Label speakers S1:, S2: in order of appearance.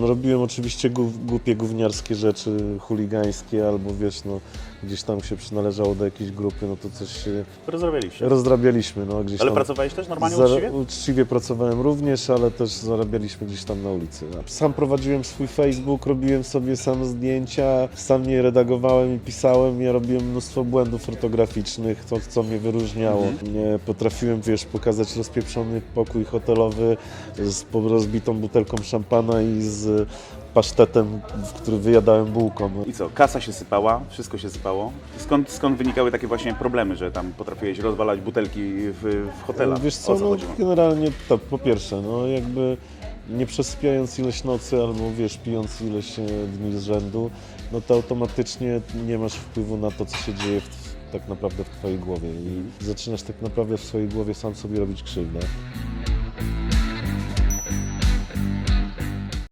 S1: No, robiłem oczywiście głupie, gówniarskie rzeczy, chuligańskie, albo wiesz, no, gdzieś tam się przynależało do jakiejś grupy, no to coś się
S2: Rozrabialiście.
S1: rozdrabialiśmy, no, gdzieś
S2: Ale
S1: tam.
S2: pracowałeś też normalnie
S1: Zara-
S2: uczciwie?
S1: uczciwie pracowałem również, ale też zarabialiśmy gdzieś tam na ulicy. Sam prowadziłem swój Facebook, robiłem sobie sam zdjęcia, sam je redagowałem i pisałem. Ja robiłem mnóstwo błędów ortograficznych, to co mnie wyróżniało.
S2: Mhm.
S1: Nie potrafiłem, wiesz, pokazać rozpieprzony pokój hotelowy z po- rozbitą butelką szampana i z pasztetem, w który wyjadałem bułką.
S2: I co, kasa się sypała, wszystko się sypało. Skąd, skąd wynikały takie właśnie problemy, że tam potrafiłeś rozwalać butelki w, w hotelach?
S1: Wiesz co,
S2: co
S1: no, generalnie tak, po pierwsze, no jakby nie przesypiając ileś nocy albo wiesz, pijąc ileś e, dni z rzędu, no to automatycznie nie masz wpływu na to, co się dzieje w, tak naprawdę w twojej głowie i zaczynasz tak naprawdę w swojej głowie sam sobie robić krzywdę.